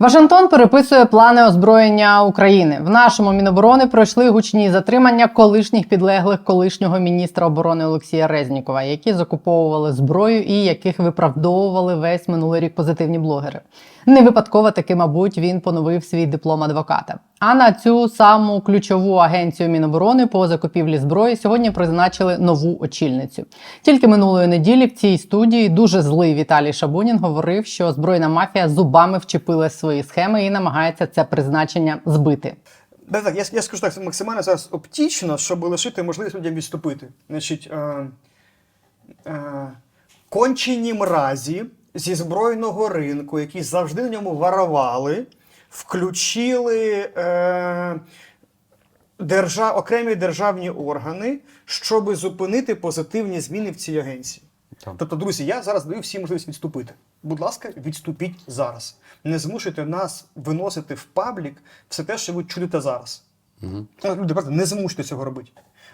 Вашингтон переписує плани озброєння України. В нашому міноборони пройшли гучні затримання колишніх підлеглих колишнього міністра оборони Олексія Резнікова, які закуповували зброю і яких виправдовували весь минулий рік позитивні блогери. Не випадково таки, мабуть, він поновив свій диплом адвоката. А на цю саму ключову агенцію Міноборони по закупівлі зброї сьогодні призначили нову очільницю. Тільки минулої неділі в цій студії дуже злий Віталій Шабунін говорив, що збройна мафія зубами вчепила свої схеми і намагається це призначення збити. Да, так, я, я скажу так максимально зараз оптічно, щоб лишити можливість людям відступити. Значить, е, е, кончені мразі зі збройного ринку, які завжди на ньому варували, включили е, держа, окремі державні органи, щоб зупинити позитивні зміни в цій агенції. Так. Тобто, друзі, я зараз даю всім можливість відступити. Будь ласка, відступіть зараз. Не змушуйте нас виносити в паблік все те, що ви чуєте зараз. Угу. Люди, просто не змушуйте цього робити.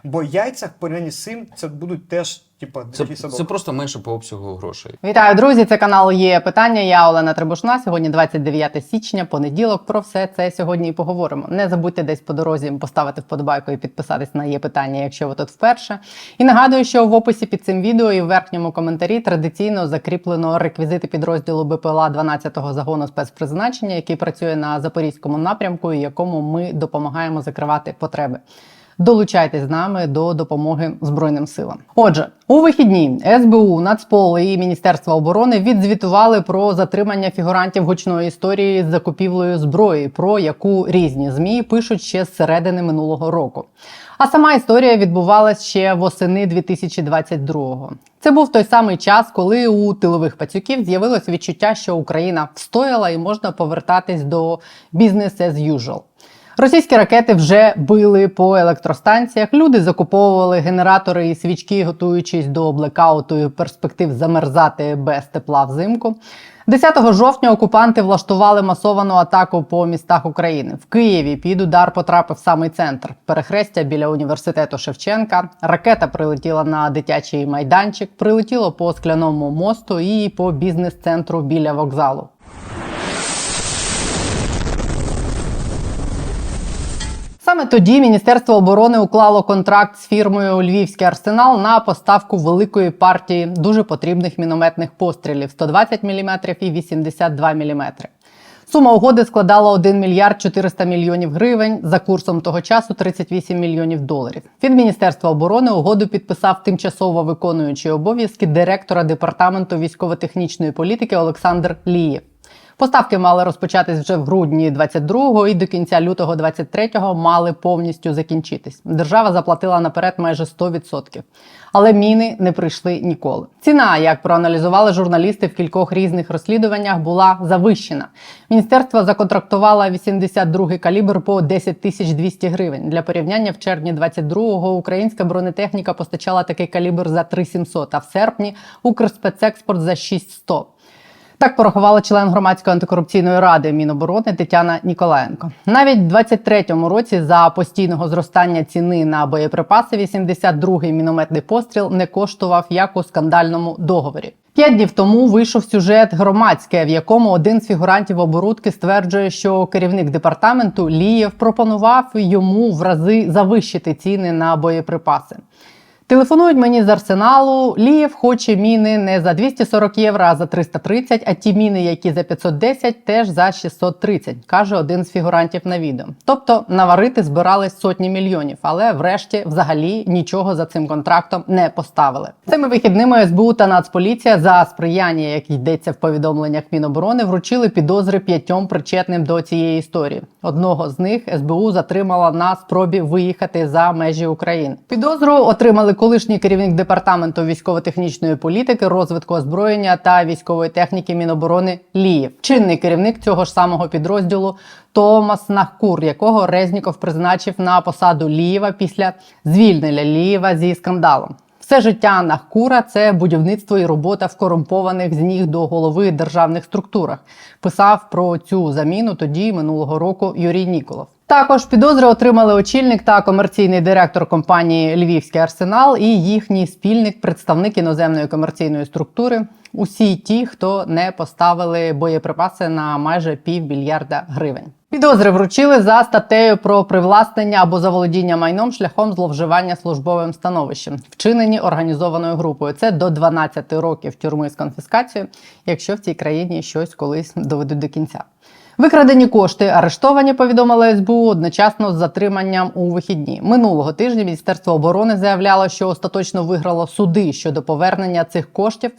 Бо яйця в порівнянні з цим це будуть теж, типа, Це, садок. це просто менше по обсягу грошей. Вітаю, друзі! Це канал є питання. Я Олена Требушна. Сьогодні 29 січня, понеділок. Про все це сьогодні і поговоримо. Не забудьте десь по дорозі поставити вподобайку і підписатись на є питання, якщо ви тут вперше. І нагадую, що в описі під цим відео і в верхньому коментарі традиційно закріплено реквізити підрозділу БПЛА 12-го загону спецпризначення, який працює на запорізькому напрямку, і якому ми допомагаємо закривати потреби. Долучайтесь з нами до допомоги Збройним силам. Отже, у вихідні СБУ, Нацпол і Міністерство оборони відзвітували про затримання фігурантів гучної історії з закупівлею зброї, про яку різні змі пишуть ще з середини минулого року. А сама історія відбувалась ще восени 2022-го. Це був той самий час, коли у тилових пацюків з'явилось відчуття, що Україна встояла і можна повертатись до бізнес as usual. Російські ракети вже били по електростанціях. Люди закуповували генератори і свічки, готуючись до блекауту і перспектив замерзати без тепла взимку. 10 жовтня окупанти влаштували масовану атаку по містах України. В Києві під удар потрапив самий центр. Перехрестя біля університету Шевченка. Ракета прилетіла на дитячий майданчик, прилетіло по скляному мосту і по бізнес-центру біля вокзалу. Саме тоді Міністерство оборони уклало контракт з фірмою Львівський арсенал на поставку великої партії дуже потрібних мінометних пострілів 120 мм і 82 мм. Сума угоди складала 1 мільярд 400 мільйонів гривень за курсом того часу 38 мільйонів доларів. Від Міністерства оборони угоду підписав тимчасово виконуючий обов'язки директора департаменту військово-технічної політики Олександр Лієв. Поставки мали розпочатись вже в грудні 22-го і до кінця лютого 23-го мали повністю закінчитись. Держава заплатила наперед майже 100%. Але міни не прийшли ніколи. Ціна, як проаналізували журналісти в кількох різних розслідуваннях, була завищена. Міністерство законтрактувало 82-й калібр по 10 тисяч 200 гривень. Для порівняння в червні 22-го українська бронетехніка постачала такий калібр за 3700, а в серпні Укрспецекспорт за 6100. Так порахувала член громадської антикорупційної ради Міноборони Тетяна Ніколаєнко. Навіть в 23-му році за постійного зростання ціни на боєприпаси 82-й мінометний постріл не коштував як у скандальному договорі. П'ять днів тому вийшов сюжет громадське, в якому один з фігурантів оборудки стверджує, що керівник департаменту Лієв пропонував йому в рази завищити ціни на боєприпаси. Телефонують мені з арсеналу. Лієв хоче міни не за 240 євро, а за 330, а ті міни, які за 510, теж за 630, каже один з фігурантів на відео. Тобто наварити збирались сотні мільйонів, але врешті взагалі нічого за цим контрактом не поставили. Цими вихідними СБУ та Нацполіція за сприяння, як йдеться в повідомленнях Міноборони, вручили підозри п'ятьом причетним до цієї історії. Одного з них СБУ затримала на спробі виїхати за межі України. Підозру отримали колишній керівник департаменту військово-технічної політики, розвитку озброєння та військової техніки Міноборони Лієв, чинний керівник цього ж самого підрозділу Томас Нахкур, якого Резніков призначив на посаду Лієва після звільнення Лієва зі скандалом. Все життя Нахкура це будівництво і робота в корумпованих з ніг до голови державних структурах. Писав про цю заміну тоді минулого року Юрій Ніколов. Також підозри отримали очільник та комерційний директор компанії Львівський арсенал і їхній спільник, представник іноземної комерційної структури. Усі ті, хто не поставили боєприпаси на майже пів мільярда гривень. Підозри вручили за статтею про привласнення або заволодіння майном шляхом зловживання службовим становищем, вчинені організованою групою. Це до 12 років тюрми з конфіскацією, якщо в цій країні щось колись доведуть до кінця. Викрадені кошти арештовані, повідомила СБУ одночасно з затриманням у вихідні. Минулого тижня Міністерство оборони заявляло, що остаточно виграло суди щодо повернення цих коштів,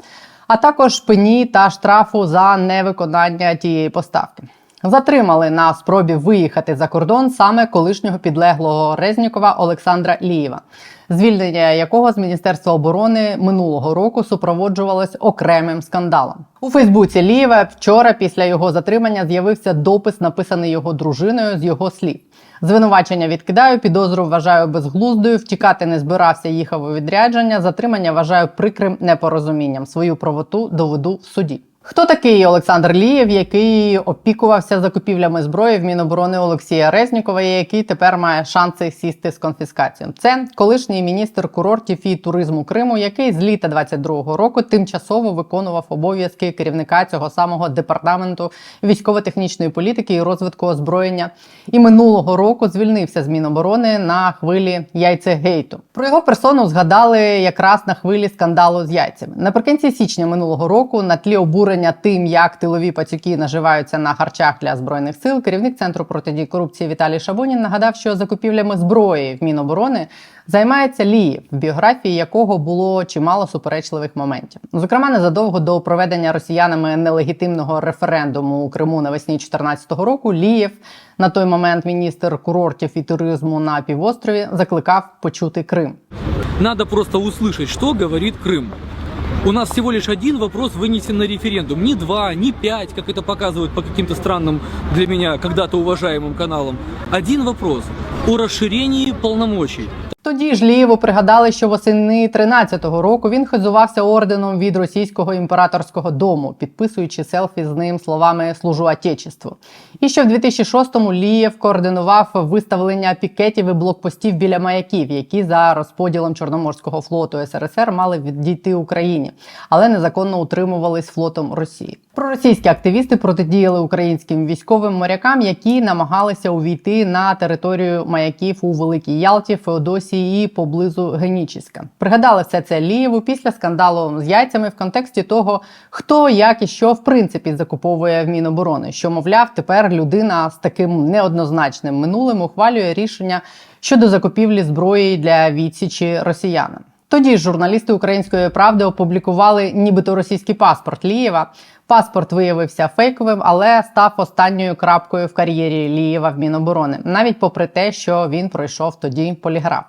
а також пені та штрафу за невиконання тієї поставки. Затримали на спробі виїхати за кордон саме колишнього підлеглого Резнікова Олександра Лієва, звільнення якого з Міністерства оборони минулого року супроводжувалось окремим скандалом. У Фейсбуці Лієва вчора після його затримання з'явився допис, написаний його дружиною з його слів. Звинувачення відкидаю, підозру вважаю безглуздою. Втікати не збирався, їхав у відрядження. Затримання вважаю прикрим непорозумінням. Свою правоту доведу в суді. Хто такий Олександр Лієв, який опікувався закупівлями зброї в Міноборони Олексія Резнікова, і який тепер має шанси сісти з конфіскацією? Це колишній міністр курортів і туризму Криму, який з літа 22-го року тимчасово виконував обов'язки керівника цього самого департаменту військово-технічної політики і розвитку озброєння. І минулого року звільнився з Міноборони на хвилі яйцегейту. Про його персону згадали якраз на хвилі скандалу з яйцями. Наприкінці січня минулого року, на тлі обурення тим, як тилові пацюки наживаються на харчах для збройних сил, керівник центру протидії корупції Віталій Шабунін нагадав, що закупівлями зброї в Міноборони займається Лієв, в біографії якого було чимало суперечливих моментів. Зокрема, незадовго до проведення росіянами нелегітимного референдуму у Криму навесні 2014 року Лієв, на той момент міністр курортів і туризму на півострові, закликав почути Крим. Надо просто услышать, что говорит Крым. У нас всего лишь один вопрос вынесен на референдум. Не два, не пять, как это показывают по каким-то странным для меня когда-то уважаемым каналам. Один вопрос о расширении полномочий. Тоді ж Лієву пригадали, що восени 13-го року він хизувався орденом від російського імператорського дому, підписуючи селфі з ним словами Служу Отечеству. І що в 2006-му Лієв координував виставлення пікетів і блокпостів біля маяків, які за розподілом Чорноморського флоту СРСР мали відійти Україні, але незаконно утримувались флотом Росії. Проросійські активісти протидіяли українським військовим морякам, які намагалися увійти на територію маяків у Великій Ялті, Феодосії і поблизу Генічіська. Пригадали все це Лієву після скандалу з яйцями в контексті того, хто як і що в принципі закуповує в Міноборони. Що мовляв, тепер людина з таким неоднозначним минулим ухвалює рішення щодо закупівлі зброї для відсічі росіянам. Тоді ж журналісти української правди опублікували нібито російський паспорт Лієва. Паспорт виявився фейковим, але став останньою крапкою в кар'єрі Лієва в Міноборони, навіть попри те, що він пройшов тоді поліграф.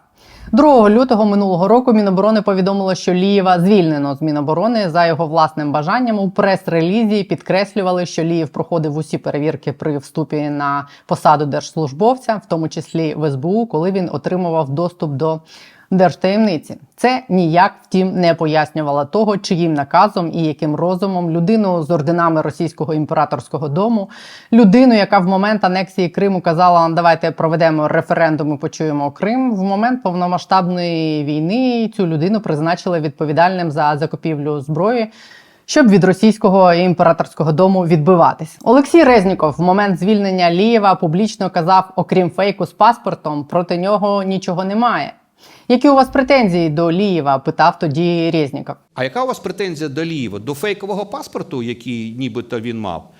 2 лютого минулого року Міноборони повідомило, що Лієва звільнено з Міноборони за його власним бажанням. У прес-релізі підкреслювали, що Лієв проходив усі перевірки при вступі на посаду держслужбовця, в тому числі в СБУ, коли він отримував доступ до держтаємниці. Це ніяк, втім, не пояснювало того, чиїм наказом і яким розумом людину з орденами російського імператорського дому, людину, яка в момент анексії Криму казала, давайте проведемо референдум і почуємо Крим. В момент повномасштабної війни цю людину призначили відповідальним за закупівлю зброї. Щоб від російського імператорського дому відбиватись, Олексій Резніков в момент звільнення Лієва публічно казав: окрім фейку з паспортом, проти нього нічого немає. Які у вас претензії до Лієва? питав тоді Резніков. А яка у вас претензія до Лієва? До фейкового паспорту, який нібито він мав?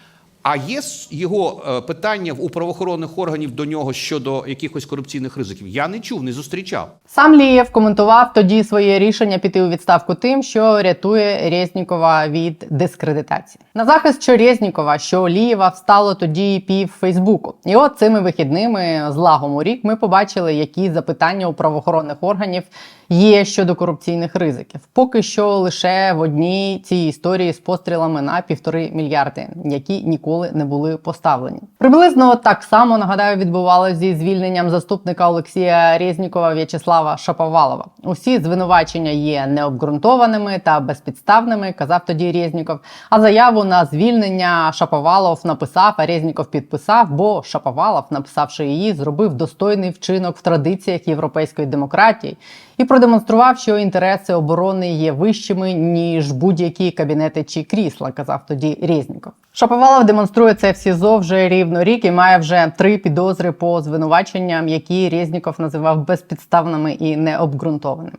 А є його е, питання у правоохоронних органів до нього щодо якихось корупційних ризиків? Я не чув, не зустрічав. Сам Лієв коментував тоді своє рішення піти у відставку тим, що рятує Резнікова від дискредитації. На захист що Резнікова, що Лієва встало тоді пів Фейсбуку. І от цими вихідними з лагом у рік ми побачили, які запитання у правоохоронних органів є щодо корупційних ризиків. Поки що лише в одній цій історії з пострілами на півтори мільярди, які ніколи ніколи не були поставлені. Приблизно так само нагадаю відбувалося зі звільненням заступника Олексія Резнікова В'ячеслава Шаповалова. Усі звинувачення є необґрунтованими та безпідставними, казав тоді Резніков. А заяву на звільнення Шаповалов написав, а Резніков підписав, бо Шаповалов, написавши її, зробив достойний вчинок в традиціях європейської демократії і продемонстрував, що інтереси оборони є вищими ніж будь-які кабінети чи крісла, казав тоді Резніков. Шаповалов демонструє це в СІЗО вже рівно рік і має вже три підозри по звинуваченням, які Резніков називав безпідставними і необґрунтованими.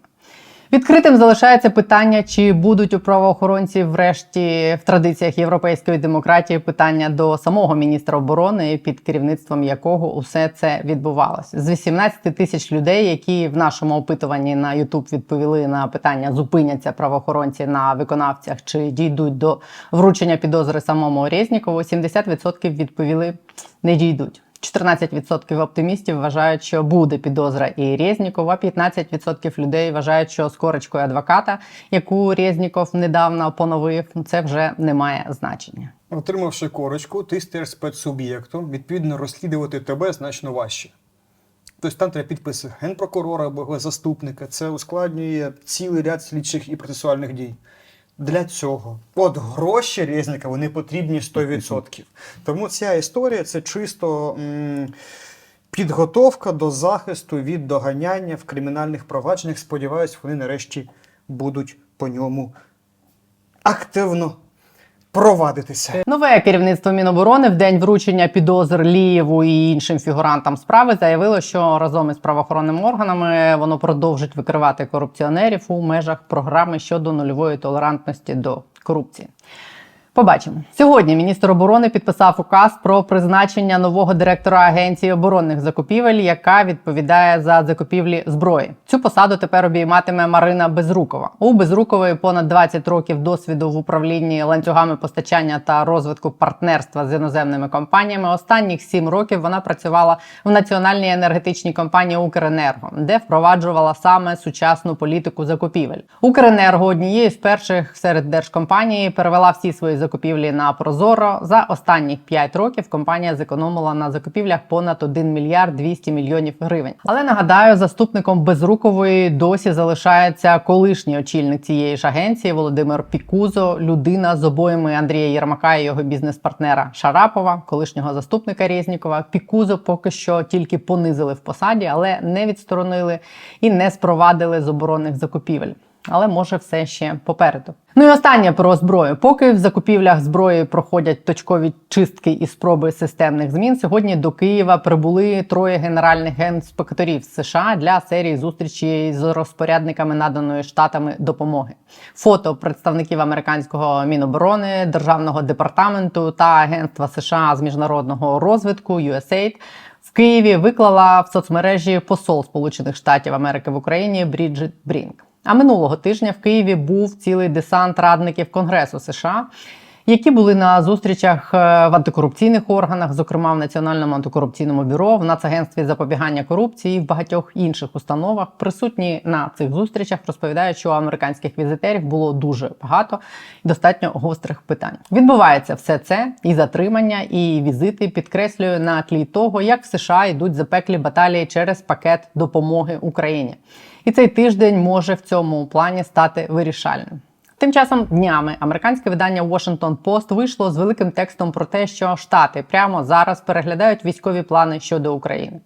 Відкритим залишається питання, чи будуть у правоохоронців, врешті, в традиціях європейської демократії питання до самого міністра оборони, під керівництвом якого усе це відбувалося. З 18 тисяч людей, які в нашому опитуванні на YouTube відповіли на питання, зупиняться правоохоронці на виконавцях чи дійдуть до вручення підозри самому Резнікову, 70% відповіли не дійдуть. 14% оптимістів вважають, що буде підозра і Резнікова. 15% людей вважають, що з корочкою адвоката, яку Резніков недавно поновив, це вже не має значення. Отримавши корочку, ти стаєш спецсуб'єктом, відповідно, розслідувати тебе значно важче. Тобто там треба підписи генпрокурора або заступника. Це ускладнює цілий ряд слідчих і процесуальних дій. Для цього от гроші Резника вони потрібні 100%. Тому ця історія це чисто м, підготовка до захисту від доганяння в кримінальних провадженнях. Сподіваюсь, вони нарешті будуть по ньому активно провадитися. Нове керівництво Міноборони в день вручення підозр Лієву і іншим фігурантам справи заявило, що разом із правоохоронними органами воно продовжить викривати корупціонерів у межах програми щодо нульової толерантності до корупції. Побачимо сьогодні. Міністр оборони підписав указ про призначення нового директора агенції оборонних закупівель, яка відповідає за закупівлі зброї. Цю посаду тепер обійматиме Марина Безрукова. У Безрукової понад 20 років досвіду в управлінні ланцюгами постачання та розвитку партнерства з іноземними компаніями. Останніх сім років вона працювала в національній енергетичній компанії Укренерго, де впроваджувала саме сучасну політику закупівель. Укренерго однією з перших серед держкомпаній перевела всі свої закупівлі на Прозоро. За останніх 5 років компанія зекономила на закупівлях понад 1 мільярд 200 мільйонів гривень. Але нагадаю, заступником Безрукової досі залишається колишній очільник цієї ж агенції Володимир Пікузо, людина з обоями Андрія Єрмака і його бізнес-партнера Шарапова, колишнього заступника Резнікова. Пікузо поки що тільки понизили в посаді, але не відсторонили і не спровадили з оборонних закупівель але може все ще попереду. Ну і останнє про зброю. Поки в закупівлях зброї проходять точкові чистки і спроби системних змін. Сьогодні до Києва прибули троє генеральних генспекторів США для серії зустрічі з розпорядниками наданої штатами допомоги. Фото представників американського міноборони, державного департаменту та агентства США з міжнародного розвитку USAID в Києві виклала в соцмережі посол Сполучених Штатів Америки в Україні Бріджит Брінк. А минулого тижня в Києві був цілий десант радників Конгресу США, які були на зустрічах е, в антикорупційних органах, зокрема в Національному антикорупційному бюро, в Нацагентстві запобігання корупції і в багатьох інших установах. Присутні на цих зустрічах розповідають, що у американських візитерів було дуже багато і достатньо гострих питань. Відбувається все це і затримання, і візити підкреслюю на тлі того, як в США йдуть запеклі баталії через пакет допомоги Україні. І цей тиждень може в цьому плані стати вирішальним. Тим часом днями американське видання Washington Post вийшло з великим текстом про те, що Штати прямо зараз переглядають військові плани щодо України.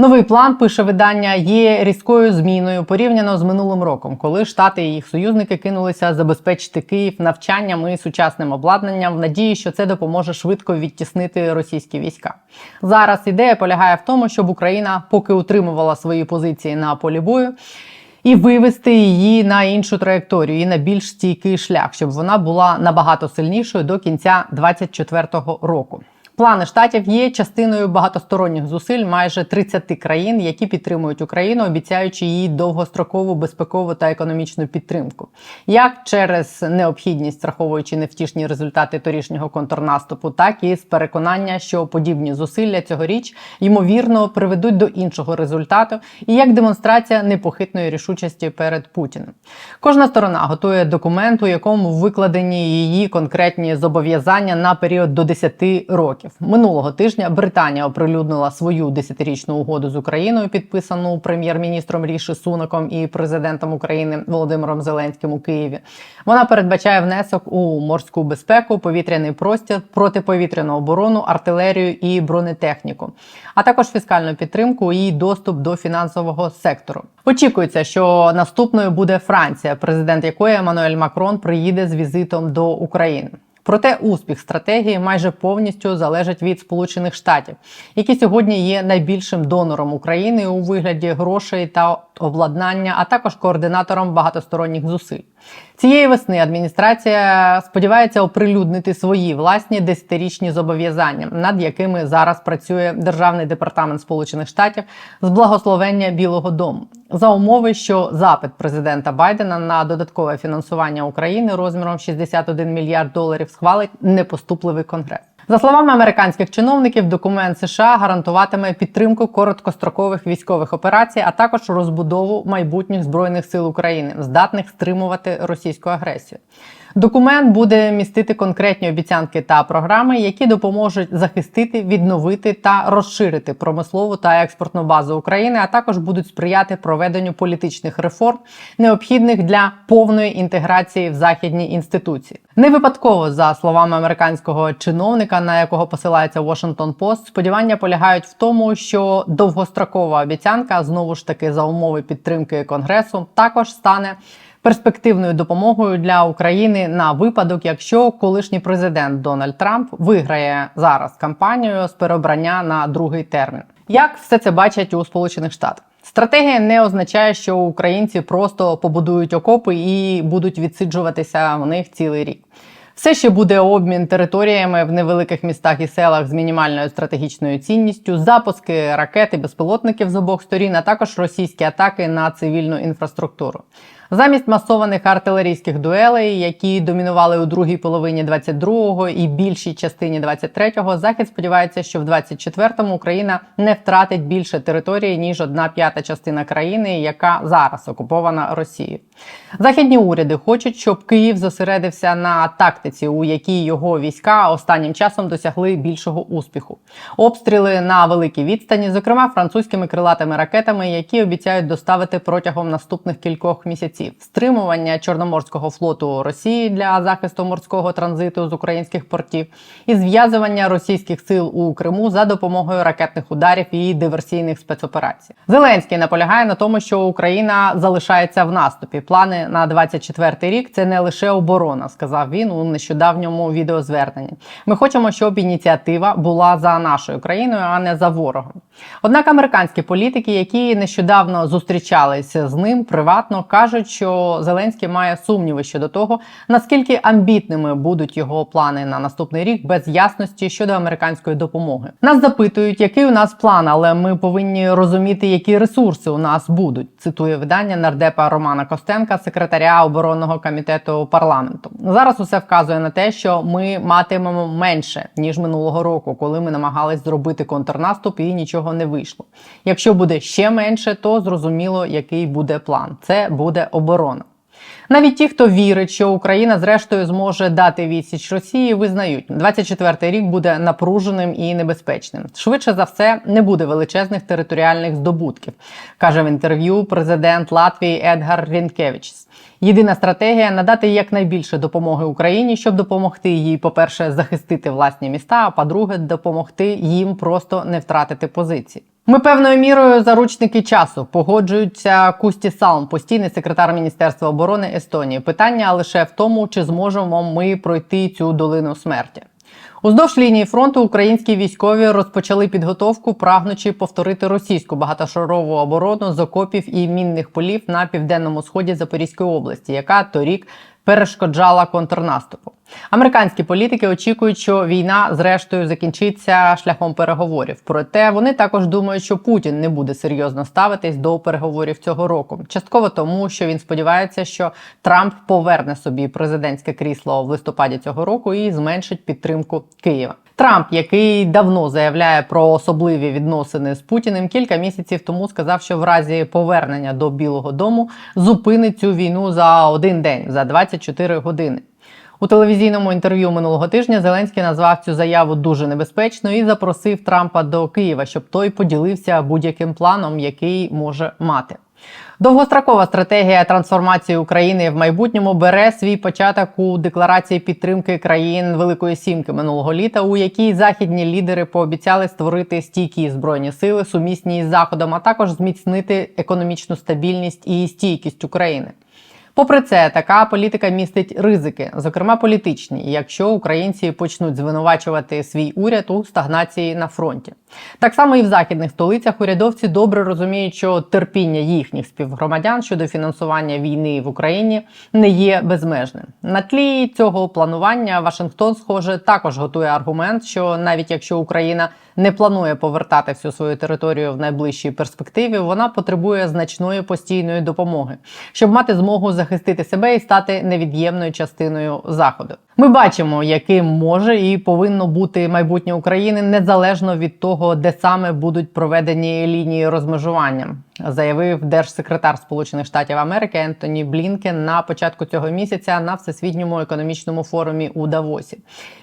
Новий план пише видання є різкою зміною порівняно з минулим роком, коли штати і їх союзники кинулися забезпечити Київ навчанням і сучасним обладнанням в надії, що це допоможе швидко відтіснити російські війська. Зараз ідея полягає в тому, щоб Україна поки утримувала свої позиції на полі бою. І вивести її на іншу траєкторію і на більш стійкий шлях, щоб вона була набагато сильнішою до кінця 2024 року. Плани штатів є частиною багатосторонніх зусиль майже 30 країн, які підтримують Україну, обіцяючи їй довгострокову безпекову та економічну підтримку, як через необхідність, страховуючи невтішні результати торішнього контрнаступу, так і з переконання, що подібні зусилля цьогоріч ймовірно приведуть до іншого результату, і як демонстрація непохитної рішучості перед Путіним. Кожна сторона готує документ, у якому викладені її конкретні зобов'язання на період до 10 років. Минулого тижня Британія оприлюднила свою десятирічну угоду з Україною, підписану прем'єр-міністром Ріші Сунаком і президентом України Володимиром Зеленським у Києві. Вона передбачає внесок у морську безпеку, повітряний простір, протиповітряну оборону, артилерію і бронетехніку, а також фіскальну підтримку і доступ до фінансового сектору. Очікується, що наступною буде Франція, президент якої Еммануель Макрон приїде з візитом до України. Проте успіх стратегії майже повністю залежить від Сполучених Штатів, які сьогодні є найбільшим донором України у вигляді грошей та обладнання, а також координатором багатосторонніх зусиль. Цієї весни адміністрація сподівається оприлюднити свої власні десятирічні зобов'язання, над якими зараз працює Державний департамент Сполучених Штатів з благословення Білого Дому за умови, що запит президента Байдена на додаткове фінансування України розміром 61 мільярд доларів схвалить непоступливий конгрес. За словами американських чиновників, документ США гарантуватиме підтримку короткострокових військових операцій, а також розбудову майбутніх збройних сил України, здатних стримувати російську агресію. Документ буде містити конкретні обіцянки та програми, які допоможуть захистити, відновити та розширити промислову та експортну базу України, а також будуть сприяти проведенню політичних реформ, необхідних для повної інтеграції в західні інституції. Не випадково, за словами американського чиновника, на якого посилається Washington Post, сподівання полягають в тому, що довгострокова обіцянка знову ж таки за умови підтримки конгресу також стане перспективною допомогою для України на випадок, якщо колишній президент Дональд Трамп виграє зараз кампанію з переобрання на другий термін. Як все це бачать у Сполучених Штатах? Стратегія не означає, що українці просто побудують окопи і будуть відсиджуватися в них цілий рік. Все ще буде обмін територіями в невеликих містах і селах з мінімальною стратегічною цінністю, запуски ракет і безпілотників з обох сторін, а також російські атаки на цивільну інфраструктуру. Замість масованих артилерійських дуелей, які домінували у другій половині 22-го і більшій частині 23-го, захід сподівається, що в 24-му Україна не втратить більше території ніж одна п'ята частина країни, яка зараз окупована Росією. Західні уряди хочуть, щоб Київ зосередився на тактиці, у якій його війська останнім часом досягли більшого успіху. Обстріли на великій відстані, зокрема французькими крилатими ракетами, які обіцяють доставити протягом наступних кількох місяців, стримування Чорноморського флоту Росії для захисту морського транзиту з українських портів і зв'язування російських сил у Криму за допомогою ракетних ударів і диверсійних спецоперацій. Зеленський наполягає на тому, що Україна залишається в наступі. Плани на 24-й рік це не лише оборона, сказав він у нещодавньому відеозверненні. Ми хочемо, щоб ініціатива була за нашою країною, а не за ворогом. Однак американські політики, які нещодавно зустрічалися з ним приватно, кажуть, що Зеленський має сумніви щодо того, наскільки амбітними будуть його плани на наступний рік без ясності щодо американської допомоги. Нас запитують, який у нас план, але ми повинні розуміти, які ресурси у нас будуть. Цитує видання нардепа Романа Костенка, секретаря оборонного комітету парламенту. Зараз усе вказує на те, що ми матимемо менше ніж минулого року, коли ми намагались зробити контрнаступ і нічого не вийшло. Якщо буде ще менше, то зрозуміло, який буде план. Це буде оборона. Навіть ті, хто вірить, що Україна зрештою зможе дати відсіч Росії, визнають, 24-й рік буде напруженим і небезпечним. Швидше за все, не буде величезних територіальних здобутків, каже в інтерв'ю президент Латвії Едгар Рінкевичс. Єдина стратегія надати якнайбільше допомоги Україні, щоб допомогти їй, по-перше, захистити власні міста, а по-друге, допомогти їм просто не втратити позиції. Ми певною мірою заручники часу погоджуються Кусті Салм, постійний секретар Міністерства оборони Естонії. Питання лише в тому, чи зможемо ми пройти цю долину смерті. Уздовж лінії фронту українські військові розпочали підготовку, прагнучи повторити російську багатошарову оборону з окопів і мінних полів на південному сході Запорізької області, яка торік перешкоджала контрнаступу. Американські політики очікують, що війна зрештою закінчиться шляхом переговорів. Проте вони також думають, що Путін не буде серйозно ставитись до переговорів цього року. Частково тому, що він сподівається, що Трамп поверне собі президентське крісло в листопаді цього року і зменшить підтримку Києва. Трамп, який давно заявляє про особливі відносини з Путіним, кілька місяців тому сказав, що в разі повернення до Білого Дому зупинить цю війну за один день за 24 години. У телевізійному інтерв'ю минулого тижня Зеленський назвав цю заяву дуже небезпечною і запросив Трампа до Києва, щоб той поділився будь-яким планом, який може мати. Довгострокова стратегія трансформації України в майбутньому бере свій початок у декларації підтримки країн Великої Сімки минулого літа, у якій західні лідери пообіцяли створити стійкі збройні сили, сумісні із заходом, а також зміцнити економічну стабільність і стійкість України. Попри це, така політика містить ризики, зокрема політичні, якщо українці почнуть звинувачувати свій уряд у стагнації на фронті. Так само і в західних столицях урядовці добре розуміють, що терпіння їхніх співгромадян щодо фінансування війни в Україні не є безмежним. На тлі цього планування Вашингтон, схоже, також готує аргумент, що навіть якщо Україна не планує повертати всю свою територію в найближчій перспективі, вона потребує значної постійної допомоги, щоб мати змогу захистити себе і стати невід'ємною частиною заходу. Ми бачимо, яким може і повинно бути майбутнє України незалежно від того, де саме будуть проведені лінії розмежування, заявив держсекретар Сполучених Штатів Америки Ентоні Блінкен на початку цього місяця на всесвітньому економічному форумі у Давосі.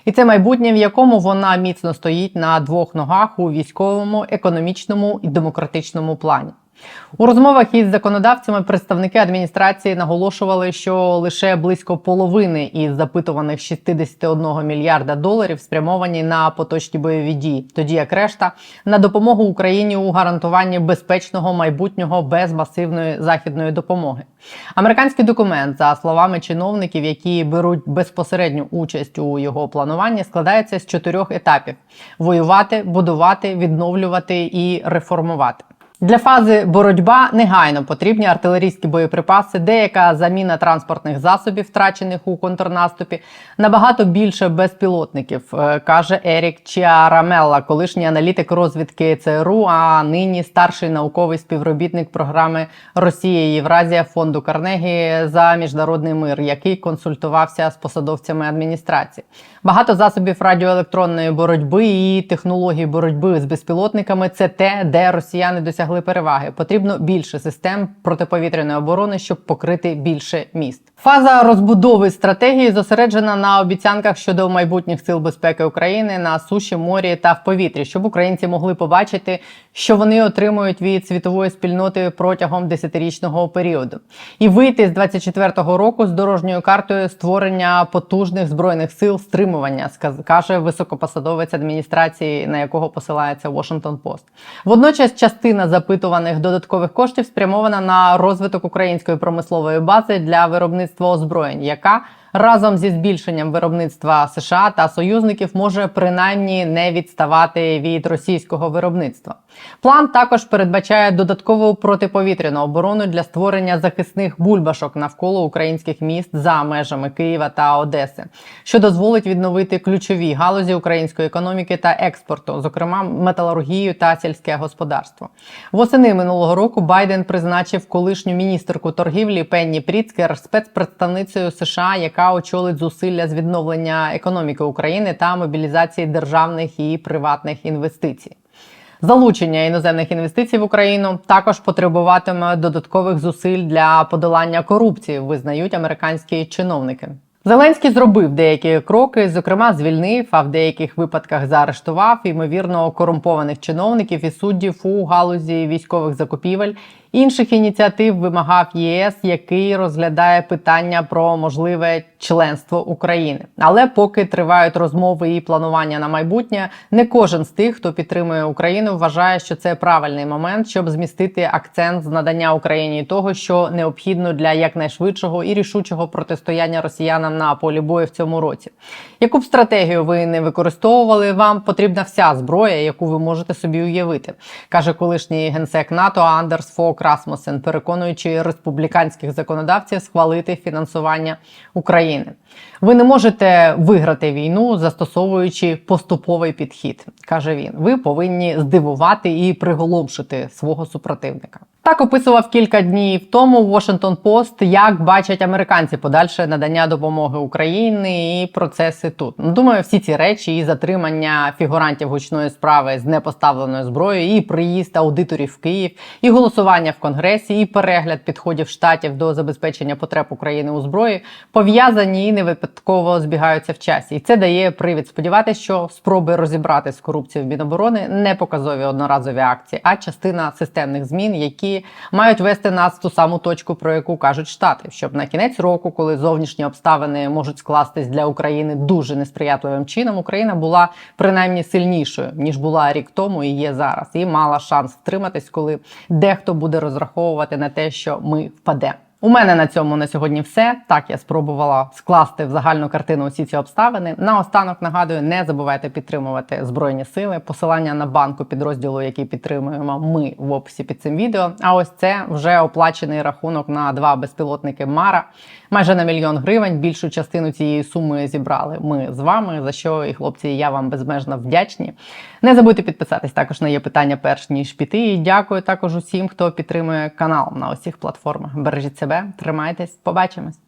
І це майбутнє, в якому вона міцно стоїть на двох ногах у військовому, економічному і демократичному плані. У розмовах із законодавцями представники адміністрації наголошували, що лише близько половини із запитуваних 61 мільярда доларів спрямовані на поточні бойові дії, тоді як решта на допомогу Україні у гарантуванні безпечного майбутнього без масивної західної допомоги. Американський документ, за словами чиновників, які беруть безпосередню участь у його плануванні, складається з чотирьох етапів: воювати, будувати, відновлювати і реформувати. Для фази боротьба негайно потрібні артилерійські боєприпаси, деяка заміна транспортних засобів, втрачених у контрнаступі, набагато більше безпілотників, е, каже Ерік Чіарамелла, колишній аналітик розвідки ЦРУ, а нині старший науковий співробітник програми Росія Євразія фонду Карнегі за міжнародний мир, який консультувався з посадовцями адміністрації. Багато засобів радіоелектронної боротьби і технологій боротьби з безпілотниками це те, де росіяни досягли переваги. Потрібно більше систем протиповітряної оборони, щоб покрити більше міст. Фаза розбудови стратегії зосереджена на обіцянках щодо майбутніх сил безпеки України на суші, морі та в повітрі, щоб українці могли побачити, що вони отримують від світової спільноти протягом десятирічного періоду, і вийти з 24-го року з дорожньою картою створення потужних збройних сил стримування, каже високопосадовець адміністрації, на якого посилається Washington Post. Водночас частина запитуваних додаткових коштів спрямована на розвиток української промислової бази для виробництва озброєнь, яка разом зі збільшенням виробництва США та союзників може принаймні не відставати від російського виробництва. План також передбачає додаткову протиповітряну оборону для створення захисних бульбашок навколо українських міст за межами Києва та Одеси, що дозволить відновити ключові галузі української економіки та експорту, зокрема металургію та сільське господарство. Восени минулого року Байден призначив колишню міністерку торгівлі Пенні Пріцкер спецпредставницею США, яка очолить зусилля з відновлення економіки України та мобілізації державних і приватних інвестицій. Залучення іноземних інвестицій в Україну також потребуватиме додаткових зусиль для подолання корупції, визнають американські чиновники. Зеленський зробив деякі кроки, зокрема, звільнив, а в деяких випадках заарештував ймовірно корумпованих чиновників і суддів у галузі військових закупівель. Інших ініціатив вимагав ЄС, який розглядає питання про можливе членство України. Але поки тривають розмови і планування на майбутнє, не кожен з тих, хто підтримує Україну, вважає, що це правильний момент, щоб змістити акцент з надання Україні того, що необхідно для якнайшвидшого і рішучого протистояння росіянам на полі бою в цьому році. Яку б стратегію ви не використовували, вам потрібна вся зброя, яку ви можете собі уявити, каже колишній генсек НАТО Андерс Фок Расмусен, переконуючи республіканських законодавців схвалити фінансування України. Ви не можете виграти війну, застосовуючи поступовий підхід, каже він. Ви повинні здивувати і приголомшити свого супротивника. Так описував кілька днів тому Washington Post, як бачать американці подальше надання допомоги Україні і процеси тут. Ну, думаю, всі ці речі і затримання фігурантів гучної справи з непоставленою зброєю, і приїзд аудиторів в Київ, і голосування в Конгресі, і перегляд підходів штатів до забезпечення потреб України у зброї пов'язані і не випадково збігаються в часі. І це дає привід сподіватися, що спроби розібратися з корупцією в Міноборони не показові одноразові акції, а частина системних змін, які мають вести нас в ту саму точку, про яку кажуть штати, щоб на кінець року, коли зовнішні обставини можуть скластись для України дуже несприятливим чином, Україна була принаймні сильнішою ніж була рік тому і є зараз, і мала шанс втриматись, коли дехто буде розраховувати на те, що ми впадемо. У мене на цьому на сьогодні все. Так я спробувала скласти в загальну картину усі ці обставини. Наостанок нагадую, не забувайте підтримувати збройні сили. Посилання на банку підрозділу, який підтримуємо ми в описі під цим відео. А ось це вже оплачений рахунок на два безпілотники Мара. Майже на мільйон гривень. Більшу частину цієї суми зібрали ми з вами. За що і хлопці, я вам безмежно вдячні. Не забудьте підписатись також на є питання перш ніж піти. І дякую також усім, хто підтримує канал на усіх платформах. Бережіть себе, тримайтесь, побачимось.